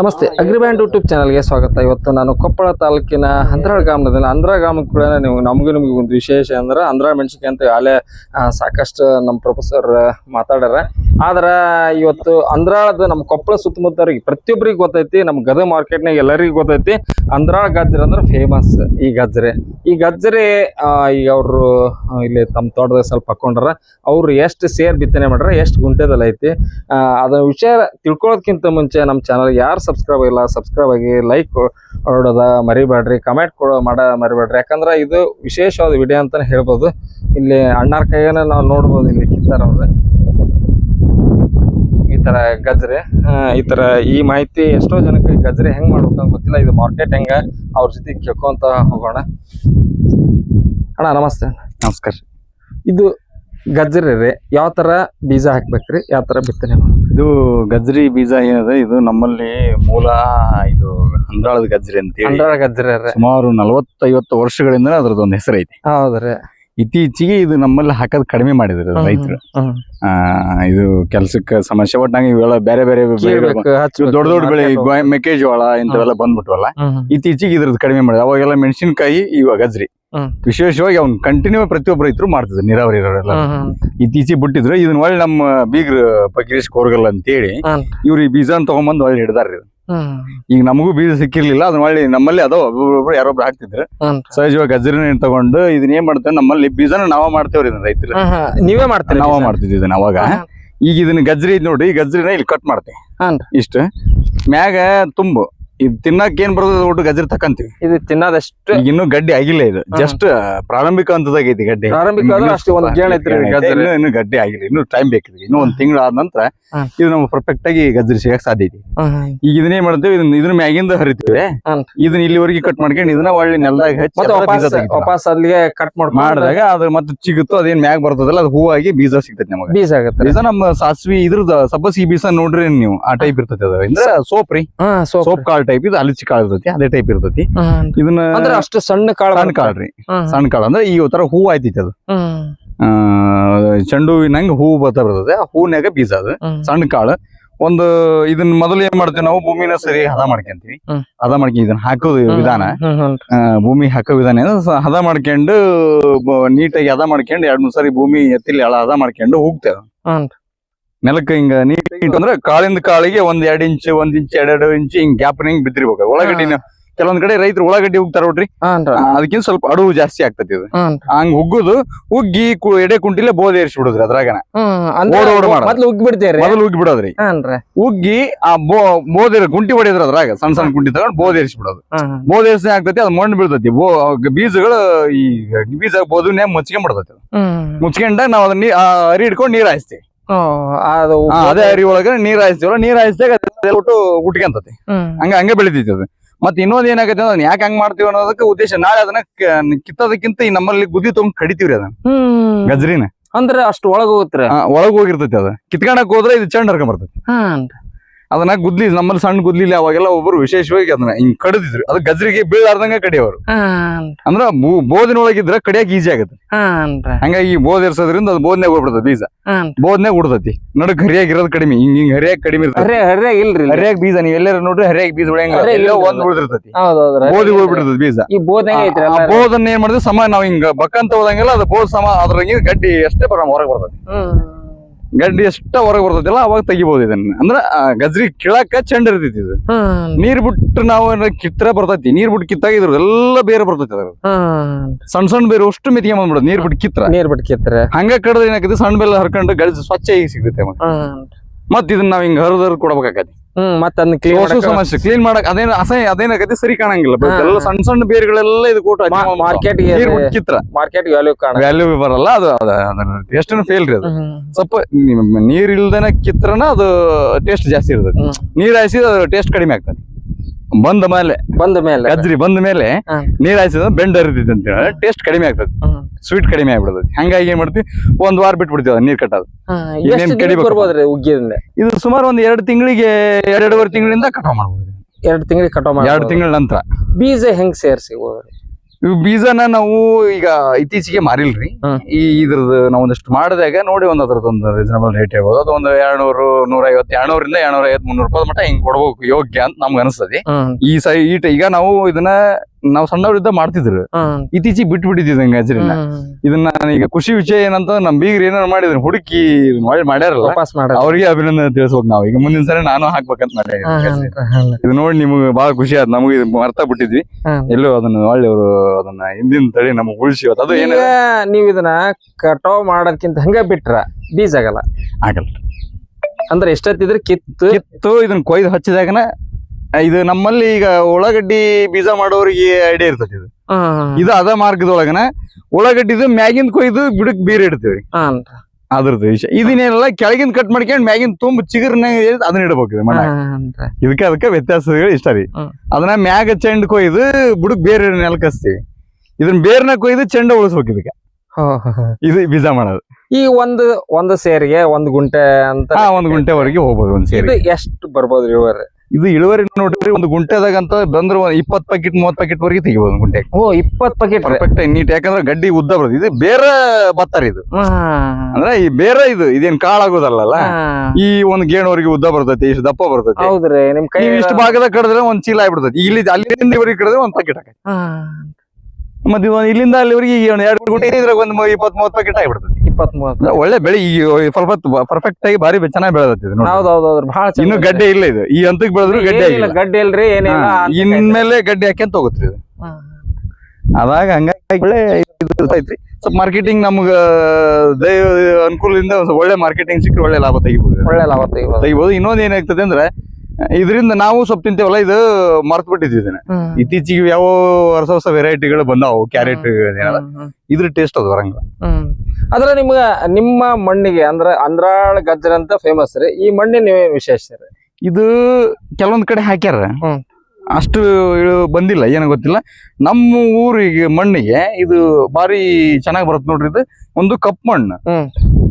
ನಮಸ್ತೆ ಅಗ್ರಿಬ್ಯಾಂಡ್ ಯೂಟ್ಯೂಬ್ ಚಾನಲ್ಗೆ ಸ್ವಾಗತ. ಇವತ್ತು ನಾನು ಕೊಪ್ಪಳ ತಾಲೂಕಿನ ಅಂದ್ರಾಳ ಗ್ರಾಮದಲ್ಲಿ ಅಂದ್ರ ಗ್ರಾಮಕ್ಕೆ ಕೂಡ ನೀವು ನಮಗೂ ನಿಮಗೆ ಒಂದು ವಿಶೇಷ ಅಂದ್ರೆ ಅಂದ್ರ ಮೆಣಸಿಗೆ ಅಂತ ಅಲ್ಲೇ ಸಾಕಷ್ಟು ನಮ್ಮ ಪ್ರೊಫೆಸರ್ ಮಾತಾಡ್ಯಾರ. ಆದ್ರೆ ಇವತ್ತು ಅಂದ್ರಾಳದ ನಮ್ಮ ಕೊಪ್ಪಳ ಸುತ್ತಮುತ್ತರಿಗೆ ಪ್ರತಿಯೊಬ್ಬರಿಗೆ ಗೊತ್ತೈತಿ, ನಮ್ಮ ಗದಗ ಮಾರ್ಕೆಟ್ನಾಗ ಎಲ್ಲರಿಗೂ ಗೊತ್ತೈತಿ, ಅಂದ್ರಾಳ ಗಜ್ಜರಿ ಅಂದ್ರೆ ಫೇಮಸ್ ಈ ಗಜ್ಜರಿ. ಈ ಗಜ್ಜರಿ ಈಗ ಅವರು ಇಲ್ಲಿ ತಮ್ಮ ತೋಟದಾಗ ಸ್ವಲ್ಪ ಹಾಕೊಂಡ್ರ, ಅವ್ರು ಎಷ್ಟು ಸೇರ್ ಬಿತ್ತನೆ ಮಾಡ್ಯಾರ, ಎಷ್ಟು ಗುಂಟೆದಲ್ಲಿ ಐತಿ. ಅದನ್ನ ವಿಷಯ ತಿಳ್ಕೊಳ್ಳೋದಕ್ಕಿಂತ ಮುಂಚೆ ನಮ್ಮ ಚಾನಲ್ ಯಾರು ಸಬ್ಸ್ಕ್ರೈಬ್ ಇಲ್ಲ ಸಬ್ಸ್ಕ್ರೈಬ್ ಆಗಿ ಲೈಕ್ ಹೊಡೋದ ಮರಿಬೇಡ್ರಿ ಕಮೆಂಟ್ ಕೊಡೋ ಮಾಡ ಮರಿಬೇಡ್ರಿ. ಯಾಕಂದ್ರೆ ಇದು ವಿಶೇಷವಾದ ವಿಡಿಯೋ ಅಂತಲೇ ಹೇಳ್ಬೋದು. ಇಲ್ಲಿ ಅಣ್ಣಾರ್ ಕೈಯನ್ನ ನಾವು ನೋಡ್ಬೋದು ಇಲ್ಲಿ ಕಿತ್ತಾರ ಈ ತರ ಗಜ್ರೆ ಈ ತರ ಈ ಮಾಹಿತಿ ಎಷ್ಟೋ ಜನಕ್ಕೆ ಗಜ್ರೆ ಹೆಂಗ್ ಮಾಡ್ಬೇಕು ಅಂತ ಗೊತ್ತಿಲ್ಲ. ಇದು ಮಾರ್ಕೆಟ್ ಹೆಂಗ ಅವ್ರ ಜೊತೆ ಕೇಳ್ಕೊಂತ ಹೋಗೋಣ. ಅಣ್ಣ ನಮಸ್ತೆ. ನಮಸ್ಕಾರ. ಇದು ಗಜ್ರಿ ರೀ. ಯಾವ ತರ ಬೀಜ ಹಾಕ್ಬೇಕ್ರಿ? ಯಾವ ತರ ಬಿತ್ತನೆ ಇದು ಗಜ್ರಿ ಬೀಜ ಏನದ? ಇದು ನಮ್ಮಲ್ಲಿ ಮೂಲ ಇದು ಅಂದ್ರಾಳದ ಗಜ್ರಿ ಅಂತೇಳಿ ಗಜ್ರಿ ಸುಮಾರು ನಲವತ್ತೈವತ್ತು ವರ್ಷಗಳಿಂದ ಅದ್ರದ್ದು ಒಂದು ಹೆಸರು ಐತಿ ಹೌದ್ರಿ. ಇತ್ತೀಚೆಗೆ ಇದು ನಮ್ಮಲ್ಲಿ ಹಾಕೋದು ಕಡಿಮೆ ಮಾಡಿದ್ರು ರೈತರು. ಆ ಇದು ಕೆಲ್ಸಕ್ಕೆ ಸಮಸ್ಯೆ ಒಟ್ಟಾಗಿ ಇವೆಲ್ಲ ಬೇರೆ ಬೇರೆ ದೊಡ್ಡ ದೊಡ್ಡ ಬೆಳೆ ಮೆಕ್ಕೆಜೋಳ ಇಂಥವೆಲ್ಲ ಬಂದ್ಬಿಟ್ವಲ್ಲ. ಇತ್ತೀಚೆಗೆ ಇದ್ರದ್ದು ಕಡಿಮೆ ಮಾಡಿದ್ರು ಅವಾಗೆಲ್ಲ ಮೆಣಸಿನಕಾಯಿ ಇವಾಗ ಗಜ್ರಿ ವಿಶೇಷವಾಗಿ ಅವ್ನ್ ಕಂಟಿನ್ಯೂ ಪ್ರತಿಯೊಬ್ಬ ರೈತರು ಮಾಡ್ತಿದ್ರು ನೀರಾವರಿ ಇರೋರೆಲ್ಲ. ಇತ್ತೀಚೆಗೆ ಬಿಟ್ಟಿದ್ರು ಇದನ್ನ ಒಳ್ಳೆ ನಮ್ಮ ಬೀಗ್ರ ಪಕಿರೇಶ್ ಕೋರ್ಗಲ್ ಅಂತೇಳಿ ಇವ್ರಿಗೆ ಇವ್ರು ಈ ಬೀಜ ತಗೊಂಬಂದು ಒಳ್ಳೆ. ಹ್ಮ್. ಈಗ ನಮಗೂ ಬೀಜ ಸಿಕ್ಕಿರ್ಲಿಲ್ಲ ಅದನ್ನ ಒಳ್ಳೆ ನಮ್ಮಲ್ಲಿ ಅದೋ ಒಬ್ಬೊಬ್ರು ಯಾರೊಬ್ರು ಹಾಕ್ತಿದ್ರು. ಸಹಜ ಸಹಜವಾಗಿ ಗಜ್ರಿನ ತಗೊಂಡು ಇದನ್ನ ಏನ್ ಮಾಡ್ತೇವೆ ನಮ್ಮಲ್ಲಿ ಬೀಜನ ನಾವ ಮಾಡ್ತೇವ್ರಿ ಇದನ್ನ ರೈತರು. ನೀವೇ ಮಾಡ್ತೇವೆ ನಾವ? ಮಾಡ್ತಿದ್ವಿ ಇದನ್ನ ಅವಾಗ. ಈಗ ಇದನ್ನ ಗಜ್ರಿ ಇದ್ ನೋಡ್ರಿ ಈ ಗಜ್ರಿನ ಇಲ್ಲಿ ಕಟ್ ಮಾಡ್ತೇವೆ ಇಷ್ಟ. ಮ್ಯಾಗ ತುಂಬು. ಇದು ತಿನ್ನಕ್ ಏನ್ ಬರ್ತದ ಒಟ್ಟು ಗಜ್ರಿ ತಕಂತೀವಿ ಇದು ತಿನ್ನದಷ್ಟು ಇನ್ನು ಗಡ್ಡೆ ಆಗಿಲ್ಲ ಇದು. ಜಸ್ಟ್ ಪ್ರಾರಂಭಿಕ ಹಂತದಾಗ ಐತಿ ಗಡ್ಡೆ. ಪ್ರಾರಂಭಿಕ ಆದ್ರೆ ಅಷ್ಟೇ ಅಷ್ಟು ಒಂದ್ ಗೇಣ್ ಐತ್ರಿ ಗೇಣ್ ಐತೆ. ಗಜ್ರಿ. ಇನ್ನೂ- ಇನ್ನೂ ಗಡ್ಡಿ ಆಗಿಲ್ಲ. ಇನ್ನು ಟೈಮ್ ಬೇಕಿದೆ. ಇನ್ನು ಒಂದ್ ತಿಂಗಳು ಆದ ನಂತರ ಹ್ಮ್. ಇದು ನಮ್ಗೆ ಪರ್ಫೆಕ್ಟ್ ಆಗಿ ಗಜ್ರಿ ಸಿಗಕ್ ಸಾಧ್ಯ ಐತಿ. ಈಗ ಇದನ್ನೇ ಮಾಡ್ತೀವಿ? ಇದನ್ನ ಇದ್ರ ಮ್ಯಾಗಿಂದ ಹರಿತೀವಿ. ಹ್ಮ್. ಇದನ್ನ ಇಲ್ಲಿವರೆಗೆ ಕಟ್ ಮಾಡ್ಕೊಂಡು ಇದನ್ನ ಒಳ್ಳೆ ನೆಲದಾಗ ಹಚ್ಚಿ ಮತ್ತೆ ಅದ್ರ ಬೀಜ ವಾಪಸ್ ತೆಗಿತೀವಿ. ವಾಪಸ್ ಅಲ್ಲಿಗೆ ಕಟ್ ಮಾಡ್ಕೊಂಡು ಮಾಡಿದಾಗ ಅದ್ರ ಮತ್ತೆ ಚಿಗುತ್ತೋ ಅದೇನ್ ಮ್ಯಾಗ್ ಬರ್ತದಲ್ಲ ಅದು ಹೂವಾಗಿ ಬೀಜ ಸಿಗ್ತೈತಿ ನಮಗೆ. ಬೀಜ ಆಗುತ್ತೆ. ಬೀಜ ನಮ್ಮ ಸಾಸ್ವಿ ಇದ್ರದ ಸಪೋಸ್ ಈ ಬೀಜ ನೋಡ್ರಿ ನೀವು ಆ ಟೈಪ್ ಇರ್ತೈತಿ ಅದು. ಸೋಪ್ ರೀ ಹಾ ಸೋಪ್ ಸೋಪ್ ಕಾಳು ಟೈಪ್ ಇದು ಅಲಚಿ ಕಾಳು ಇರ್ತೈತಿ ಅದೇ ಟೈಪ್ ಇರ್ತೈತಿ ಇದನ್ನ ಅಂದ್ರೆ ಅಷ್ಟು ಸಣ್ಣ ಕಾಳು ಸಣ್ಣ ಕಾಳು ರೀ. ಸಣ್ಣ ಕಾಳು ಅಂದ್ರೆ ಈ ತರ ಹೂ ಆಯ್ತೈತಿ ಅದು ಹ್ಮ್. ಆ, ಚೆಂಡು ಹೂವಿನಂಗ ಹೂ ಬರ್ತಾ ಬರ್ತದೆ ಆ ಹೂನ್ಯಾಗ ಬೀಜ ಅದು ಸಣ್ಣ ಕಾಳು ಒಂದು ಇದನ್ನ ಮೊದಲು ಏನ್ ಮಾಡ್ತೀವಿ ನಾವು ಭೂಮಿನ ಸರಿ ಹದ ಮಾಡ್ಕೊಂತೀವಿ. ಹದ ಮಾಡ್ಕೊಂಡ್ ಇದನ್ನ ಹಾಕೋದು ವಿಧಾನ. ಭೂಮಿ ಹಾಕೋ ವಿಧಾನ ಹದ ಮಾಡ್ಕೊಂಡು ನೀಟಾಗಿ ಹದ ಮಾಡ್ಕೊಂಡು ಎರಡ್ ಮೂರ್ ಸರಿ ಭೂಮಿ ಎತ್ತಿಲಿ ಹದ ಮಾಡ್ಕೊಂಡು ಹೋಗ್ತೇವೆ. ನೆಲಕ್ಕೆ ಹಿಂಗ ನೀಟ್ ಅಂದ್ರೆ ಕಾಳಿಂದ ಕಾಳಿಗೆ ಒಂದ್ ಎರಡ್ ಇಂಚ್ ಒಂದ್ ಇಂಚ್ ಎರಡೆರಡು ಇಂಚ್ ಹಿಂಗ್ ಗ್ಯಾಪ್ ಹಿಂಗ್ ಬಿದ್ದಿರ್ಬೇಕು. ಉಳ್ಳಾಗಡ್ಡಿನ ಕೆಲವೊಂದ್ ಕಡೆ ರೈತರು ಉಳ್ಳಾಗಡ್ಡಿ ಹೋಗ್ತಾರ ನೋಡ್ರಿ. ಅದಕ್ಕಿಂತ ಸ್ವಲ್ಪ ಅಡುವು ಜಾಸ್ತಿ ಆಗ್ತತಿ ಇದು. ಹಂಗ್ ಉಗ್ಗುದು ಉಗ್ಗಿ ಎಡೆ ಕುಂಟಿಲೆ ಬೋದ್ ಏರ್ಸಿ ಬಿಡುದ್ರಿ ಅದ್ರಾಗನ. ಮೊದ್ಲು ಉಗ್ಗಿ ಬಿಡ್ತೇವ್ರಿ. ಮೊದಲು ಉಗ್ಗಿ ಬಿಡೋದ್ರಿ. ಉಗ್ಗಿ ಆ ಬೋ ಬೋದ ಗುಂಟಿ ಹೊಡೆಯದ್ರ ಅದ್ರಾಗ ಸಣ್ಣ ಸಣ್ಣ ಗುಂಟಿ ತಗೊಂಡು ಬೋದ್ ಏರ್ಸಿ ಬಿಡೋದು. ಬೋದ್ ಬೋಧ ಏರ್ಸಿ ಆಗ್ತತಿ ಅದ್ ಮಣ್ಣು ಬೀಳ್ತತಿ ಬೋ ಬೀಜಗಳು ಈ ಬೀಜ ಬೋಧನೆ ಮುಚ್ಕೊಂಡ್ಬಿಡ್ತತಿ. ಮುಚ್ಕೊಂಡ ನಾವ್ ಅದನ್ನ ಅರಿ ಹಿಡ್ಕೊಂಡು ನೀರ್ ಹಾಯಿಸ್ತೀವಿ. ಅದು ಅರಿ ಒಳಗ ನೀರ್ ಹಾಯಿಸ್ತೀವಲ್ಲ ನೀರ್ ಹಾಯಿಸಿದಾಗ ಅದೆಲ್ಲ ಒಟ್ಟು ಉಟ್ಕೊಂತತಿ ಹ್ಮ್. ಹಂಗ ಹಂಗೆ ಬೆಳಿತೈತಿ ಅದು ಮತ್ತೆ ಇನ್ನೊಂದ್ ಏನಾಗತ್ತೆ ಅದನ್ನ ಯಾಕೆ ಹಂಗ ಮಾಡ್ತೀವಿ ಅನ್ನೋದಕ್ಕೆ ಉದ್ದೇಶ ನಾಳೆ ಅದನ್ನ ಕಿತ್ತದಕ್ಕಿಂತ ಈ ನಮ್ಮಲ್ಲಿ ಗುದ್ದಿ ತಗೊಂಡ್ ಕಡಿತೀವ್ರಿ ಅದನ್ನ. ಗಜ್ರಿನ. ಅಂದ್ರೆ ಅಷ್ಟು ಒಳಗ್ ಹೋಗುತ್ತೆ ಒಳಗ್ ಹೋಗಿರ್ತೈತಿ ಅದ. ಕಿತ್ಕೊಂಡಕ್ ಹೋದ್ರೆ ಇದು ಚಂಡ್ ಹರ್ಕೊಂಡ್ ಬರ್ತೈತಿ. ಅದನ್ನ ಗುದ್ಲಿ ನಮ್ಮಲ್ಲಿ ಸಣ್ಣ ಗುದ್ಲಿಲಿ ಅವಾಗೆಲ್ಲ ಒಬ್ಬರು ವಿಶೇಷವಾಗಿ ಅದನ್ನ ಹಿಂಗ್ ಕಡಿದಿದ್ರು ಅದು ಗಜ್ರಿಗೆ ಬೀಳಾರ್ದಂಗ ಕಡಿಯೋರು ಹಾನ್ರಿ. ಅಂದ್ರ ಬೋದಿನೊಳಗ ಬೋದಿನ ಒಳಗಿದ್ರೆ ಕಡಿಯಾಕ ಈಜಿ ಆಗುತ್ತೆ. ಹಂಗಾಗಿ ಬೋಧ ಇರ್ಸೋದ್ರಿಂದ ಅದು ಬೋದ್ನಾಗ ಹೋಗ್ಬಿಡ್ತದೆ ಬೀಜ. ಬೋದ್ನಾಗ ಉಡ್ತತಿ ನಡಕ್ ಹರಿಯಾಗಿರೋದು ಕಡಿಮೆ ಹಿಂಗ್ ಹಿಂಗ್ ಹರಿಯಾಗ ಕಡಿಮೆ ಇರ್ತದೆ ಹರಿಯಾಗ ಹರ್ಯ ಇಲ್ರಿ ಹರಿಯಾಗ ಬೀಜ ನೀವು ಎಲ್ಲಾರ ನೋಡ್ರಿ ಹರಿಯಾಗ ಬೀಜ ಬೆಳೆಯಂಗ ಇಲ್ರಿ ಒಂದ್. ಉಳಿದಿರ್ತತಿ. ಬೋದಿ ಹೋಗ್ಬಿಡ್ತದೆ ಬೀಜ ಈ ಎಲ್ಲ ಬೋದನ್ನ ಏನ್ ಮಾಡಿದ್ರೆ ಸಮ ನಾವ್ ಹಿಂಗ ಬಕ್ಕಂತ ಹೋದಂಗೆಲ್ಲ ಅದು ಬೋದ್ ಸಮ ಅದ್ರಾಗ ಗಡ್ಡಿ ಅಷ್ಟೇ ಬರ ಹೊರಗೆ ಬರ್ತದೆ ಹ್ಮ್. ಗಡ್ಡಿ ಎಷ್ಟ ಹೊರಗೆ ಬರ್ತೈತಿಲ್ಲ ಅವಾಗ ತೆಗಿಬಹುದು ಇದನ್ನ. ಅಂದ್ರ ಗಜ್ರಿ ಕಿಳಾಕ ಚಂಡ ಇರ್ತೈತಿ ಇದು. ನೀರ್ ಬಿಟ್ಟು ನಾವು ಕಿತ್ತರ ಬರ್ತೈತಿ ನೀರ್ ಬಿಟ್ಟು ಕಿತ್ತಾಗ ಇದ್ರ ಎಲ್ಲ ಬೇರೆ ಬರ್ತೈತಿ ಅದ್ರ. ಸಣ್ಣ ಸಣ್ಣ ಬೇರೆ ಅಷ್ಟು ಮಿತಿಗೆ ಬಂದ್ಬಿಡೋದು ನೀರ್ ಬಿಟ್ಟು ಕಿತ್ರ. ನೀರ್ ಬಿಟ್ಕಿತ್ರಿ ಹಂಗ ಕಡದ ಏನಾಕೈತಿ ಸಣ್ಣ ಬೆಲ್ಲ ಹರ್ಕೊಂಡು ಗಳಿಸಿ ಸ್ವಚ್ಛ ಆಗಿ ಸಿಗ್ತೈತೆ ಮತ್ತೆ. ಇದನ್ನ ನಾವ್ ಹಿಂಗ ಹರಿದ್ರ ಕೊಡ್ಬೇಕಾಗತಿ ಹ್ಮ್ ಮತ್ತ ಅದನ್ನ ಕ್ಲೀನ್ ಸಮಸ್ಯೆ ಕ್ಲೀನ್ ಮಾಡಕ್ ಅದೇನ ಅಸಹ್ಯ ಅದೇನಾಗತ್ತೆ ಸರಿ ಕಾಣಂಗಿಲ್ಲ. ಎಲ್ಲ ಸಣ್ಣ ಸಣ್ಣ ಬೇರುಗಳೆಲ್ಲ ಇದು ಕೂಟ ಮಾರ್ಕೆಟ್ ಕಿತ್ರ ಮಾರ್ಕೆಟ್ ವ್ಯಾಲ್ಯೂ ಕಾಣ ವ್ಯಾಲ್ಯೂ ಬರಲ್ಲ ಅದು ಎಷ್ಟನ್ನು ಫೇಲ್ ರೀ ಅದು. ಸ್ವಲ್ಪ ನೀರ್ ಇಲ್ದನ ಕಿತ್ರನ ಅದು ಟೇಸ್ಟ್ ಜಾಸ್ತಿ ಇರ್ತದೆ. ನೀರ್ ಹಾಯಿಸಿ ಅದು ಟೇಸ್ಟ್ ಕಡಿಮೆ ಆಗ್ತದೆ ಬಂದ ಮೇಲೆ ಬಂದ ಮೇಲೆ ಗಜ್ರಿ ಬಂದ ಮೇಲೆ. ನೀರ್ ಹಾಯಿಸಿದ ಬೆಂಡ್ ಹರಿತೈತಿ ಅಂತ ಹೇಳಿ ಟೇಸ್ಟ್ ಕಡಿಮೆ ಆಗ್ತದೆ. ಸ್ವೀಟ್ ಕಡಿಮೆ ಆಗ್ಬಿಡುತ್ತೆ ಹಂಗಾಗಿ ಏನ್ ಮಾಡ್ತೀವಿ ಒಂದ್ ವಾರ ಬಿಟ್ಬಿಡ್ತೀವಿ ನೀರ್ ಕಟ್ಟೋದು. ಕಡಿಬೇಕು? ಬರ್ಬೋದ್ರಿ ಇದು ಸುಮಾರು ಒಂದ್ ಎರಡು ತಿಂಗಳಿಗೆ ಎರಡೂವರೆ ತಿಂಗಳಿಂದ ಕಟಾವ್ ಮಾಡ್ಬೋದು. ಎರಡು ತಿಂಗಳಿಗೆ ಕಟಾವ್ ಮಾಡಿ ಎರಡು ತಿಂಗಳ ನಂತರ. ಬೀಜ ಹೆಂಗ್ ಸೇರ್ಸಿ ಇವು ಬೀಜನ ನಾವು ಈಗ ಇತ್ತೀಚೆಗೆ ಮಾರಿಲ್ರಿ. ಈ ಇದ್ರದ್ದು ನಾವು ಒಂದಷ್ಟು ಮಾಡಿದಾಗ ನೋಡಿ ಒಂದ್ ಅದ್ರದ್ದು ಒಂದು ರೀಸನಬಲ್ ರೇಟ್ ಹೇಳ್ಬೋದು. ಅದು ಒಂದು ಎರಡ್ನೂರು ನೂರ ಐವತ್ತು ಎರಡ್ನೂರಿಂದ ಎರಡ್ನೂರ ಐವತ್ ಮುನ್ನೂರು ರೂಪಾಯಿ ಮಟ್ಟ ಹಿಂಗ್ ಕೊಡ್ಬೇಕು. ಯೋಗ್ಯ ಅಂತ ನಮ್ಗೆ ಅನಿಸ್ತದೆ. ಈ ಸೈ ಈಗ ನಾವು ಇದನ್ನ ನಾವು ಸಣ್ಣವರಿದ್ದ ಮಾಡ್ತಿದ್ರು. ಇತ್ತೀಚಿಗೆ ಬಿಟ್ಟು ಬಿಟ್ಟಿದ್ದೀವಿ ಗಜರಿನ ಹ್ಮ್. ಇದನ್ನ ಈಗ ಖುಷಿ ವಿಷಯ ಏನಂತ ನಮ್ ಬೀಗ್ರ ಏನಾರು ಮಾಡಿದ್ರು ಹುಡುಕಿ ಮಾಡ್ಯಾರಲ್ಲ. ಅವ್ರಿಗೆ ಅಭಿನಂದನೆ ತಿಳಿಸ್ಬೇಕು ನಾವು. ಈಗ ಮುಂದಿನ ಸರಿ ನಾನು ಹಾಕ್ಬೇಕಂತ ಮಾಡಿ ಇದು ನೋಡಿ ನಿಮಗೆ ಬಹಳ ಖುಷಿ ಆಯ್ತು. ನಮಗೆ ಇದು ಮರ್ತಾ ಬಿಟ್ಟಿದ್ವಿ. ಎಲ್ಲೋ ಅದನ್ನ ಒಳ್ಳೆ ಅವರು ಅದನ್ನ ಹಿಂದಿನ ತಳಿ ನಮಗೆ ಉಳಿಸಿ ಅದು ಏನ ನೀವು ನೀವ್ ಇದನ್ನ ಕಟಾವ್ ಮಾಡೋದಕ್ಕಿಂತ ಹಂಗ ಬಿಟ್ರ ಬೀಜ ಆಗಲ್ಲ. ಆಗಲ್ಲ. ಅಂದ್ರೆ ಎಷ್ಟೊತ್ತಿದ್ರೆ ಕಿತ್ತು ಕಿತ್ತು ಇದನ್ನ ಕೊಯ್ದು ಹಚ್ಚಿದಾಗನ ಇದು ನಮ್ಮಲ್ಲಿ ಈಗ ಉಳ್ಳಾಗಡ್ಡಿ ಬೀಜ ಮಾಡೋರಿಗೆ ಐಡಿಯಾ ಇರ್ತದೆ ಇದು. ಇದು ಅದ ಮಾರ್ಗದೊಳಗನ ಉಳ್ಳಾಗಡ್ಡಿದು ಮ್ಯಾಗಿಂದ ಕೊಯ್ದು ಬಿಡಕ್ ಬೀರ್ ಇಡ್ತೀವಿ. ಅದ್ರದ್ದು ವಿಷಯ ಇದನ್ನೆಲ್ಲ ಕೆಳಗಿಂದ ಕಟ್ ಮಾಡ್ಕೊಂಡು ಮ್ಯಾಗಿನ ತುಂಬ ಚಿಗುರ್ನ ಅದನ್ನ ಇಡಬೇಕು. ಹ್ಮ್. ಇದಕ್ಕೆ ಅದಕ್ಕೆ ವ್ಯತ್ಯಾಸಗಳು ಇಷ್ಟ ರೀ ಅದನ್ನ ಮ್ಯಾಗ ಚೆಂಡ್ ಕೊಯ್ದು ಬುಡಕ್ ಬೇರೆ ನೆಲಕಸ್ತೀವಿ ಇದನ್ನ ಬೇರ್ನ ಕೊಯ್ದು ಚೆಂಡ ಉಳಿಸ್ಬೇಕು ಇದಕ್ಕೆ. ಇದು ಬೀಜ ಮಾಡೋದು ಈ ಒಂದು ಒಂದು ಸೇರಿಗೆ ಒಂದು ಗುಂಟೆ ಅಂತ ಒಂದು ಗುಂಟೆವರೆಗೆ ಹೋಗ್ಬೋದು ಒಂದ್ ಸೇರಿ ಎಷ್ಟು ಬರ್ಬೋದು ಇಳುವರಿ ಇದು ಇಳುವರಿ ನೋಡ್ರಿ ಒಂದು ಗುಂಟೆದಾಗ ಅಂತ ಬಂದ್ರೆ ಒಂದ್ ಇಪ್ಪತ್ ಪ್ಯಾಕೆಟ್ ಮೂವತ್ ಪ್ಯಾಕೆಟ್ ವರೆಗೆ ತೆಗಿಬೋದು ಗುಂಟೆ. ಓ ಇಪ್ಪತ್ ಪ್ಯಾಕೆಟ್ ಪರ್ಫೆಕ್ಟ್ ನೀಟ್ ಯಾಕಂದ್ರೆ ಗಡ್ಡಿ ಉದ್ದ ಬರುದು ಇದು ಬೇರೆ ಬತ್ತಾರ ಇದು. ಅಂದ್ರೆ ಈ ಬೇರೆ ಇದು ಇದೇನ್ ಕಾಳಾಗೋದಲ್ಲ ಈ ಒಂದ್ ಗೇಣವರೆಗೆ ಉದ್ದ ಬರ್ತೈತಿ ಇಷ್ಟು ದಪ್ಪ ಬರ್ತೈತಿ. ಹೌದ್ರಿ ನಿಮ್ ಕೈ ಇಷ್ಟು ಭಾಗದಾಗ ಕಡಿದ್ರೆ ಒಂದ್ ಚೀಲ ಆಗ್ಬಿಡ್ತೈತಿ. ಇಲ್ಲಿ ಅಲ್ಲಿಂದ ಇವರಿಗೆ ಕಡಿದ್ರೆ ಒಂದ್ ಪ್ಯಾಕೆಟ್ ಹಾಕಿ ಮತ್ತೆ ಇಲ್ಲಿಂದ ಅಲ್ಲಿವರೆಗೆ ಈಗ ಒಂದು ಎರಡು ಗುಂಟೆ ಇದ್ರಾಗ ಒಂದು ಇಪ್ಪತ್ತ್ ಮೂವತ್ತು ಮೂವತ್ ಪ್ಯಾಕೆಟ್ ಆಗಿಬಿಡ್ತದೆ. ಇಪ್ಪತ್ ಮೂವತ್ತು ಒಳ್ಳೆ ಬೆಳೆ ಈಗ ಪರ್ಫೆಕ್ಟ್ ಪರ್ಫೆಕ್ಟ್ ಆಗಿ ಭಾರಿ ಚೆನ್ನಾಗಿ ಬೆಳೆದೈತಿ ಇದು ಹೌದ್ ಬಹಳ ಇನ್ನು ಗಡ್ಡೆ ಇಲ್ಲ ಇದು. ಈ ಹಂತಕ್ಕೆ ಬೆಳೆದ್ರು ಗಡ್ಡೆ ಇಲ್ಲ ಗಡ್ಡೆ ಇಲ್ರಿ ಏನಿಲ್ಲ ಇನ್ಮೇಲೆ ಗಡ್ಡೆ. ಹಾಕ್ಯಂತ ಹೋಗುತ್ತೆ ಇದು. ಅದಾಗ ಹಂಗಾಗಿ ಒಳ್ಳೆ ಇದು ಐತ್ರಿ ಸ್ವಲ್ಪ ಮಾರ್ಕೆಟಿಂಗ್ ನಮ್ಗ ದೈವ ಅನುಕೂಲದಿಂದ ಒಳ್ಳೆ ಮಾರ್ಕೆಟಿಂಗ್ ಸಿಕ್ಕರೆ ಒಳ್ಳೆ ಲಾಭ ತೆಗಿಬಹುದು ಒಳ್ಳೆ ಲಾಭ ತೆಗಿಬೋದು. ತೆಗಿಬಹುದು ಇನ್ನೊಂದ್ ಏನಾಗ್ತದೆ ಅಂದ್ರೆ ಇದರಿಂದ ನಾವು ಸ್ವಲ್ಪ ತಿಂತೇವಲ್ಲ ಇದು ಮರ್ತ್ ಬಿಟ್ಟಿದ್ವಿ. ಇತ್ತೀಚೆಗೆ ಯಾವ ಹೊಸ ಹೊಸ ವೆರೈಟಿಗಳು ಬಂದಾವು ಕ್ಯಾರೆಟ್. ಇದ್ರ ಟೇಸ್ಟ್ ಅದು ಬರಂಗಿಲ್ಲ. ಅದ್ರ ನಿಮ್ಗ ನಿಮ್ಮ ಮಣ್ಣಿಗೆ ಅಂದ್ರ ಅಂದ್ರಾಳ ಗಜ್ಜರ ಅಂತ ಫೇಮಸ್ ರೀ. ಈ ಮಣ್ಣಿನ ವಿಶೇಷ ರೀ. ಇದು ಕೆಲವೊಂದ್ ಕಡೆ ಹಾಕ್ಯಾರ. ಅಷ್ಟು ಬಂದಿಲ್ಲ ಏನೋ ಗೊತ್ತಿಲ್ಲ. ನಮ್ಮ ಊರಿಗೆ ಮಣ್ಣಿಗೆ ಇದು ಬಾರಿ ಚೆನ್ನಾಗಿ ಬರುತ್ತೆ ನೋಡ್ರಿ ಇದು. ಒಂದು ಕಪ್ ಮಣ್ಣು.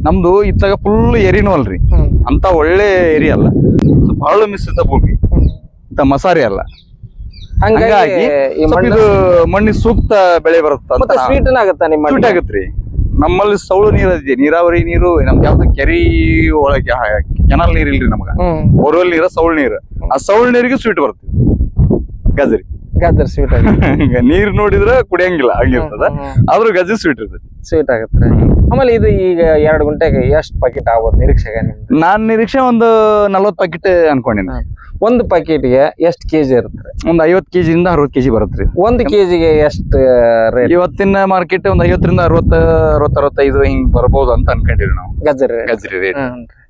ನಮ್ದು ಇತ್ತಾಗ ಫುಲ್ ಎರಿನೂ ಅಲ್ರಿ ಅಂತ ಒಳ್ಳೆ ಏರಿ ಅಲ್ಲ. ಬಾಳು ಮಿಶ್ರಿತ ಭೂಮಿ. ಇಂತ ಮಸಾರಿ ಅಲ್ಲ. ಹಂಗಾಗಿ ಸ್ವಲ್ಪ ಮಣ್ಣು ಇದು ಮಣ್ಣಿಗೆ ಸೂಕ್ತ ಬೆಳೆ ಬರುತ್ತೆ ಸ್ವೀಟ್ ಆಗತ್ತ ನಿಮ್ಮ ಸ್ವೀಟ್ ಮಣ್ಣಿಗೆ? ಆಗತ್ರಿ ನಮ್ಮಲ್ಲಿ ಸೌಳು ನೀರು ಇದೆ. ನೀರಾವರಿ ನೀರು ನಮ್ದು ಯಾವ್ದು ಕೆರಿ ಒಳಗೆ ಕೆನಲ್ ನೀರ್ ಇಲ್ರಿ ನಮಗ ಬೋರ್ವೆಲ್ ನೀರ ಸೌಳ್ ನೀರು. ಆ ಸೌಳ್ ನೀರಿಗೆ ಸ್ವೀಟ್ ಬರುತ್ತೆ. ಗಜರಿ. ಗಜ್ಜರ್ ಸ್ವೀಟ್ ಹಂಗ ನೀರ್ ನೋಡಿದ್ರೆ ಕುಡಿಯಂಗಿಲ್ಲ ಹಂಗಿರ್ತದ. ಆದ್ರೂ ಗಜ್ಜಿ ಸ್ವೀಟ್ ಇರ್ತದೆ. ಸ್ವೀಟ್ ಆಗತ್ತೆ. ಆಮೇಲೆ ಇದು ಈಗ ಎರಡು ಗಂಟೆಗೆ ಎಷ್ಟು ಪ್ಯಾಕೆಟ್ ಆಗ್ಬೋದು ನಿರೀಕ್ಷೆಗೆ ನಾನ್ ನಿರೀಕ್ಷೆ ಒಂದು ನಲ್ವತ್ ಪ್ಯಾಕೆಟ್ ಅನ್ಕೊಂಡಿನಿ. ಒಂದು ಪ್ಯಾಕೆಟ್ಗೆ ಎಷ್ಟ್ ಕೆಜಿ ಇರುತ್ತೆ? ಒಂದು ಐವತ್ ಕೆಜಿ ಇಂದ ಅರವತ್ ಕೆಜಿ ಬರುತ್ತೆ ಒಂದು ಕೆಜಿಗೆ ಎಷ್ಟು ರೇಟ್ ಇವತ್ತಿನ ಮಾರ್ಕೆಟ್ ಒಂದ್ ಐವತ್ತರಿಂದ ಅರವತ್ತ ಅರವತ್ ಅರವತ್ತೈದು ಹಿಂಗ್ ಬರ್ಬೋದು ಅಂತ ಅನ್ಕೊಂಡಿವಿ ನಾವು. ಗಜ್ಜರಿ ಗಜ್ಜರಿ ಗಜ್ರಿ ರೇಟ್ ಈಗ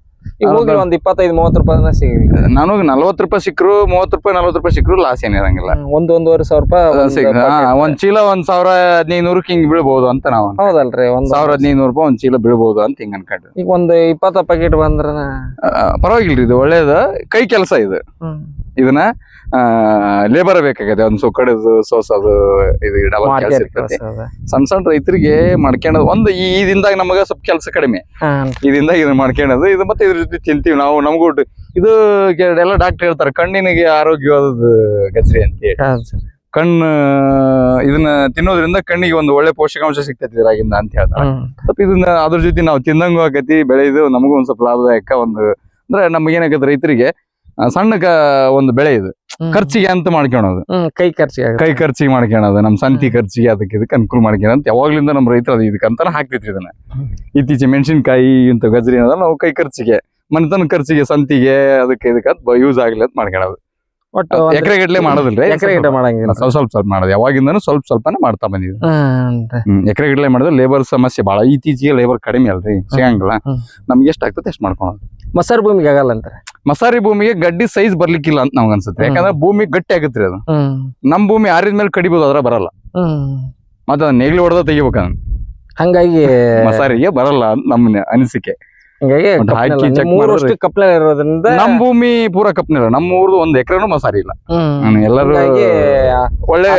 ಹೋಗಿ ಒಂದ್ ಇಪ್ಪತ್ತೈದು ಮೂವತ್ತು ರೂಪಾಯಿ ಸಿಗಲಿ. ನಾನು ನಲ್ವತ್ ರೂಪಾಯಿ ಸಿಕ್ಕರು ಮೂವತ್ ರೂಪಾಯಿ ನಲ್ವತ್ ರೂಪಾಯಿ ಸಿಕ್ಕರು ಲಾಸ್ ಏನಿರಂಗಿಲ್ಲ ಒಂದ್ ಒಂದೂವರೆ ಸಾವಿರ ರೂಪಾಯಿ ಒಂದ್ ಚೀಲ ಒಂದ್ ಸಾವಿರ ಹದಿನೈದು ನೂರಕ್ಕೆ ಹಿಂಗ್ ಬೀಳ್ಬಹುದು ಅಂತ ನಾವು. ಹೌದಲ್ರಿ ಒಂದ್ ಸಾವಿರ ಹದಿನೈದು ನೂರು ರೂಪಾಯಿ ಒಂದ್ ಚೀಲ ಬೀಳ್ಬಹುದು ಅಂತ ಹಿಂಗ್ ಅನ್ಕೊಂಡ್ರಿ ಈಗ ಒಂದು ಇಪ್ಪತ್ತ ಪ್ಯಾಕೆಟ್ ಬಂದ್ರ ಪರವಾಗಿಲ್ರಿ ಇದು ಒಳ್ಳೇದ. ಕೈ ಕೆಲಸ ಇದು. ಇದನ್ನ ಲೇಬರ್ ಬೇಕಾಗತ್ತೆ ಒಂದ್ ಕಡೆದು ಸೋಸೋದು ಇದು ಡಬಲ್ ಕೆಲಸ ಇರ್ತೈತಿ. ಸಣ್ಣ ಸಣ್ಣ ರೈತರಿಗೆ ಮಾಡ್ಕೊಂಡದ್ ಒಂದು ಈ ಇದಿಂದಾಗ ನಮಗ ಸ್ವಲ್ಪ ಕೆಲಸ ಕಡಿಮೆ. ಇದರಿಂದ ಇದನ್ನ ಮಾಡ್ಕೊಂಡದು ಇದು ಮತ್ತೆ ಇದ್ರ ಜೊತೆ ತಿಂತೀವಿ ನಾವು ನಮಗೂ ಇದು ಎಲ್ಲ ಡಾಕ್ಟರ್ ಹೇಳ್ತಾರೆ ಕಣ್ಣಿನಿಗೆ ಆರೋಗ್ಯವಾದ ಗಜರಿ ಅಂತ ಹೇಳಿ. ಕಣ್ಣು ಇದನ್ನ ತಿನ್ನೋದ್ರಿಂದ ಕಣ್ಣಿಗೆ ಒಂದು ಒಳ್ಳೆ ಪೋಷಕಾಂಶ ಸಿಗ್ತೈತಿ ಇದ್ರಾಗಿಂದ ಅಂತ ಹೇಳ್ತಾರೆ. ಸ್ವಲ್ಪ ಇದನ್ನ ಅದ್ರ ಜೊತೆ ನಾವು ತಿಂದಂಗೂ ಆಗತಿ ಬೆಳೆದು ನಮಗೂ ಒಂದ್ ಸ್ವಲ್ಪ ಲಾಭದಾಯಕ ಒಂದು ಅಂದ್ರೆ ನಮ್ಗೆ ಏನಾಗತ್ತೆ ರೈತರಿಗೆ ಸಣ್ಣ ಒಂದು ಬೆಳೆ ಇದು. ಖರ್ಚಿಗೆ ಅಂತ ಮಾಡ್ಕೊಳೋದು. ಕೈ ಖರ್ಚಿಗೆ ಕೈ ಖರ್ಚಿಗೆ ಮಾಡ್ಕೊಳೋದು ನಮ್ ಸಂತಿ ಖರ್ಚಿಗೆ ಅದಕ್ಕೆ ಇದಕ್ಕೆ ಅನುಕೂಲ ಮಾಡ್ಕೊಳ ಅಂತ ಯಾವಾಗ್ಲಿಂದ ನಮ್ಮ ರೈತರು ಅದು ಇದಕ್ಕೆ ಅಂತಾನೆ ಇದನ್ನ. ಇತ್ತೀಚೆ ಮೆಣಸಿನ್ಕಾಯಿ ಇಂತ ಗಜರಿ ಏನದ ನಾವು ಕೈ ಖರ್ಚಿಗೆ ಮನೆತನ ಖರ್ಚಿಗೆ ಸಂತಿಗೆ ಅದಕ್ಕೆ ಇದಕ್ಕೆ ಯೂಸ್ ಆಗ್ಲಿ ಅಂತ ಮಾಡ್ಕೊಳೋದು ಒಟ್ಟು ಒಂದ್ ಎಕರೆ ಗಟ್ಟಲೆ ಮಾಡೋದಿಲ್ಲ ಎಕರೆ ಗಿಡ ಮಾಡಂಗಿಲ್ಲ ಸ್ವಲ್ಪ ಸ್ವಲ್ಪ ಸ್ವಲ್ಪ ಮಾಡೋದು. ಯಾವಾಗಿಂದನೂ ಸ್ವಲ್ಪ ಸ್ವಲ್ಪನೇ ಮಾಡ್ತಾ ಬಂದಿದ್ವಿ ಎಕರೆ ಗಟ್ಲೆ ಮಾಡಿದ್ರೆ ಲೇಬರ್ ಸಮಸ್ಯೆ ಬಹಳ ಇತ್ತೀಚೆಗೆ ಲೇಬರ್ ಕಡಿಮೆ ಅಲ್ರಿ ಸಿಗಂಗಿಲ್ಲ. ನಮ್ಗೆ ಎಷ್ಟು ಆಗ್ತದೆ ಎಷ್ಟು ಮಾಡ್ಕೊಳೋದು. ಮಸಾರಿ ಭೂಮಿಗೆ ಆಗಲ್ಲ ಅಂತಾರೆ. ಮಸಾರಿ ಭೂಮಿಗೆ ಗಡ್ಡಿ ಸೈಜ್ ಬರ್ಲಿಕ್ಕಿಲ್ಲ ಅಂತ ನಮ್ಗೆ ಅನ್ಸುತ್ತೆ. ಯಾಕಂದ್ರೆ ಭೂಮಿ ಗಟ್ಟಿ ಆಗತ್ರಿ ಅದು. ನಮ್ ಭೂಮಿ ಆರಿದ ಮೇಲೆ ಕಡಿಬೋದು ಅದ್ರ ಬರಲ್ಲ. ಮತ್ತೆ ನೇಗ್ಲಿ ಹೊಡೆದ ತೆಗಿಬೇಕು ಹಂಗಾಗಿ ಮಸಾರಿಗೆ ಬರಲ್ಲ ಅಂತ ನಮ್ಮ ಅನಿಸಿಕೆ. ಹಂಗಾಗಿ ಹಾಕಿ check ಮೂರು ಇರೋದ್ರಿಂದ ನಮ್ ಭೂಮಿ ಪೂರ ಕಪ್ನಿಲ್ಲ ನಮ್ಮ ಊರ್ದು ಒಂದ್ ಎಕರೆನು ಮಸಾರಿ ಇಲ್ಲ. ಹ್ಮ್. ಎಲ್ಲರೂ ಹಂಗಾಗಿ ಒಳ್ಳೆ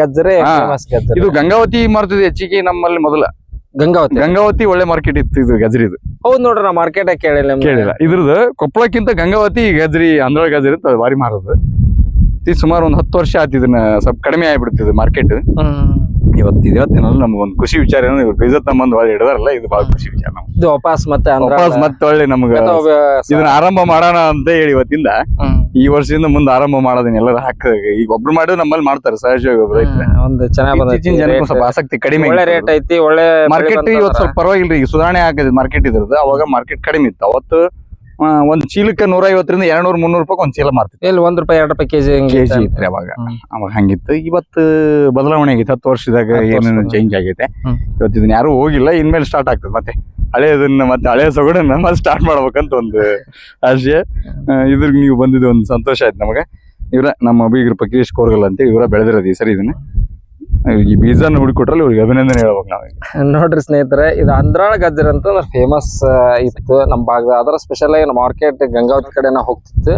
ಗಜ್ಜರೆ ಹಾ. ಫೇಮಸ್ ಗಜ್ಜರೆ. ಇದು ಗಂಗಾವತಿ ಮಾರ್ತಿದ್ ಹೆಚ್ಚಿಗೆ ನಮ್ಮಲ್ಲಿ ಮೊದಲ. ಗಂಗಾವತಿ. ಗಂಗಾವತಿ ಒಳ್ಳೆ ಮಾರ್ಕೆಟ್ ಇತ್ತು ಇದು ಗಜ್ರಿದು ಹೌದ್ ನೋಡ್ರಿ ನಾ ಮಾರ್ಕೆಟ್ ಕೇಳಿಲ್ಲ ನಿಮ್ಗೆ. ಕೇಳಿಲ್ಲ. ಇದ್ರದ್ದು ಕೊಪ್ಪಳಕ್ಕಿಂತ ಗಂಗಾವತಿ ಗಜ್ರಿ ಅಂದ್ರ ಗಜ್ರಿ ಅಂತ ಭಾರಿ ಮಾರೋದು. ಸುಮಾರು ಒಂದ್ ಹತ್ತು ವರ್ಷ ಆಯ್ತು ಇದನ್ನ ಸ್ವಲ್ಪ ಕಡಿಮೆ ಆಗ್ಬಿಡ್ತಿದ್ ಮಾರ್ಕೆಟ್. ಹ್ಮ್. ಇವತ್ತು ಇವತ್ತಿನಲ್ಲಿ ನಮ್ಗೊಂದು ಖುಷಿ ವಿಚಾರ ಏನಂದ್ರೆ ಇವ್ರು ಬೀಜ ತಮ್ಮಂದು ಒಳ್ಳೆ ಹಿಡಿದಾರಲ್ಲ ಇದು ಬಹಳ ಖುಷಿ ವಿಚಾರ ನಮ್ಗೆ ಇದು ವಾಪಸ್ ಮತ್ತೆ ವಾಪಸ್ ಮತ್ತೆ ಒಳ್ಳೆ ನಮ್ಗೆ ಇದನ್ನ ಆರಂಭ ಮಾಡೋಣ ಅಂತ ಹೇಳಿ ಇವತ್ತಿಂದ. ಈ ವರ್ಷದಿಂದ ಮುಂದೆ ಆರಂಭ ಮಾಡೋದನ್ನ ಎಲ್ಲರೂ ಹಾಕ ಈಗ ಒಬ್ರು ಮಾಡಿದ್ರೆ ನಮ್ಮಲ್ಲಿ ಮಾಡ್ತಾರೆ ಸಹಜವಾಗಿ ಒಬ್ರು ರೈತರು ಒಂದು ಚೆನ್ನಾಗಿ ಇತ್ತೀಚಿನ ಜನಕ್ಕೂ ಸ್ವಲ್ಪ ಆಸಕ್ತಿ ಕಡಿಮೆ ಒಳ್ಳೆ ರೇಟ್ ಐತಿ ಒಳ್ಳೆ ಮಾರ್ಕೆಟ್ ಇವತ್ತು ಸ್ವಲ್ಪ ಪರವಾಗಿಲ್ಲ ಈಗ ಸುಧಾರಣೆ ಆಗಿದೆ ಮಾರ್ಕೆಟ್ ಇದ್ರದ್ದು. ಅವಾಗ ಮಾರ್ಕೆಟ್ ಕಡಿಮೆ ಇತ್ತು. ಅವತ್ತು ಒಂದ್ ಚೀಲಕ್ಕೆ ನೂರ ಐವತ್ತರಿಂದ ಎರಡ್ನೂರ್ ಮುನ್ನೂರು ರೂಪಾಯಿ ಒಂದ್ ಚೀಲ ಮಾರ್ತಿತ್ತು. ಇಲ್ಲಿ ಒಂದ್ ರೂಪಾಯಿ ಎರಡು ರೂಪಾಯಿ ಕೆಜಿ ಕೆಜಿ ಇತ್ತು? ಅವಾಗ. ಅವಾಗ ಹಂಗಿತ್ತು. ಇವತ್ತು ಬದಲಾವಣೆ ಆಗಿತ್ತು ಹತ್ತು ವರ್ಷದಾಗ ಏನೇನು ಚೇಂಜ್ ಆಗೈತೆ. ಇವತ್ತು ಇದನ್ನ ಯಾರು ಹೋಗಿಲ್ಲ ಇನ್ಮೇಲೆ ಸ್ಟಾರ್ಟ್ ಆಗ್ತದೆ. ಮತ್ತೆ ಹಳೆಯದನ್ನ ಮತ್ತೆ ಹಳೆಯ ಸೊಗಡನ್ನ ಮತ್ತೆ ಸ್ಟಾರ್ಟ್ ಮಾಡ್ಬೇಕಂತ ಒಂದು ಆಶಯ. ಆ, ಇದ್ರಿಗೆ ನೀವು ಬಂದಿದ್ದು ಒಂದು ಸಂತೋಷ ಆಯ್ತು ನಮಗೆ. ಇವರ ನಮ್ಮ ಬೀಗರ ಪಕೀಶ್ ಕೋರ್ಗಲ್ ಅಂತ ಇವರ ಬೆಳೆದಿರೋದು ಈ ಸರಿ ಇದನ್ನ. ಈ ಬೀಜನ ಹುಡುಕೊಟ್ರಲ್ಲಿ ಇವ್ರಿಗೆ ಅಭಿನಂದನೆ ಹೇಳ್ಬೇಕು ನಾವು ನೋಡ್ರಿ ಸ್ನೇಹಿತರೆ, ಇದು ಅಂದ್ರಾಳ ಗಜ್ಜರಿ ಅಂತ ಫೇಮಸ್ ಇತ್ತು. ನಮ್ಮ ಭಾಗದ ಅದರ ಸ್ಪೆಷಲ್ ಆಗಿ ಮಾರ್ಕೆಟ್ ಗಂಗಾವತಿ ಕಡೆನ ಹೋಗ್ತಿತ್ತು.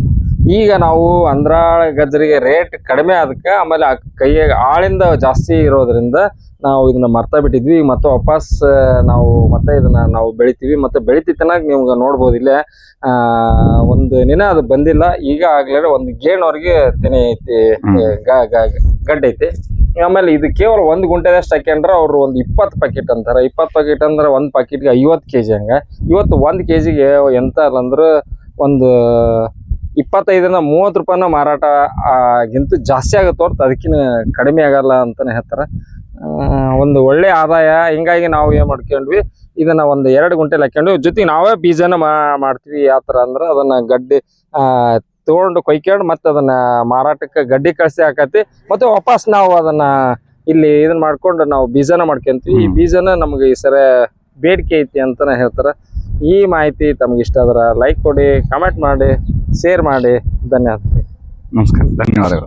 ಈಗ ನಾವು ಅಂದ್ರಾಳ ಗಜ್ಜರಿಗೆ ರೇಟ್ ಕಡಿಮೆ ಅದಕ್ಕೆ ಆಮೇಲೆ ಕೈಯಾಗ ಆಳಿಂದ ಜಾಸ್ತಿ ಇರೋದ್ರಿಂದ ನಾವು ಇದನ್ನ ಮರ್ತಾ ಬಿಟ್ಟಿದ್ವಿ ಈಗ ಮತ್ತೆ ವಾಪಸ್ ನಾವು ಮತ್ತೆ ಇದನ್ನ ನಾವು ಬೆಳಿತೀವಿ. ಮತ್ತೆ ಬೆಳಿತಿತ್ತನಾಗ ನಿಮ್ಗೆ ನೋಡ್ಬೋದು ಇಲ್ಲೇ ಆ ಒಂದು ನಿನ ಅದು ಬಂದಿಲ್ಲ. ಈಗ ಆಗ್ಲೇ ಒಂದು ಗೇಣವ್ರಿಗೆ ತೆನೆ ಐತಿ ಹ್ಮ್. ಗ- ಗ- ಗಡ್ಡೆ ಐತಿ. ಆಮೇಲೆ ಇದು ಕೇವಲ ಒಂದು ಗುಂಟೆದಷ್ಟು ಹಾಕ್ಯಂಡ್ರೆ ಅವ್ರು ಒಂದು ಇಪ್ಪತ್ತು ಪ್ಯಾಕೆಟ್ ಅಂತಾರೆ. ಇಪ್ಪತ್ತು ಪ್ಯಾಕೆಟ್ ಅಂದ್ರೆ ಒಂದು ಪ್ಯಾಕೆಟ್ಗೆ ಐವತ್ತು ಕೆ ಜಿ ಹಂಗೆ. ಇವತ್ತು ಒಂದು ಕೆ ಜಿಗೆ ಎಂತ ಅಂದ್ರೆ ಒಂದು ಇಪ್ಪತ್ತೈದರಿಂದ ಮೂವತ್ತು ರೂಪಾಯಿನ ಮಾರಾಟ ಆಗಿಂತ ಜಾಸ್ತಿ ಆಗುತ್ತೆ ಹೊರತು ಅದಕ್ಕಿಂತ ಕಡಿಮೆ ಆಗಲ್ಲ ಅಂತಾನೆ ಹೇಳ್ತಾರೆ. ಒಂದು ಒಳ್ಳೆ ಆದಾಯ. ಹಿಂಗಾಗಿ ನಾವು ಏನ್ ಮಾಡ್ಕೊಂಡ್ವಿ? ಇದನ್ನ ಒಂದು ಎರಡು ಗುಂಟೆ ಹಾಕೊಂಡ್ವಿ ಜೊತೆಗೆ ನಾವೇ ಬೀಜನ ಮಾಡ್ತೀವಿ. ಯಾವ ತರ ಅಂದ್ರೆ ಅದನ್ನ ಗಡ್ಡೆ ಆ, ತಗೊಂಡು ಕೊಯ್ಕೊಂಡು ಮತ್ತೆ ಅದನ್ನ ಮಾರಾಟಕ್ಕೆ ಗಡ್ಡಿ ಕಳಿಸಿ ಹಾಕತಿ ಮತ್ತೆ ವಾಪಸ್ ನಾವು ಅದನ್ನ ಇಲ್ಲಿ ಇದನ್ನ ಮಾಡ್ಕೊಂಡು ನಾವು ಬೀಜನ ಮಾಡ್ಕೊಂತೀವಿ. ಈ. ಬೀಜನ ನಮಗೆ ಈ ಸರ ಬೇಡಿಕೆ ಐತಿ ಅಂತಾನೆ ಹೇಳ್ತಾರೆ. ಈ ಮಾಹಿತಿ ತಮ್ಗೆ ಇಷ್ಟ ಆದ್ರೆ ಲೈಕ್ ಕೊಡಿ ಕಮೆಂಟ್ ಮಾಡಿ ಶೇರ್ ಮಾಡಿ. ಧನ್ಯವಾದ. ನಮಸ್ಕಾರ. ಧನ್ಯವಾದಗಳು.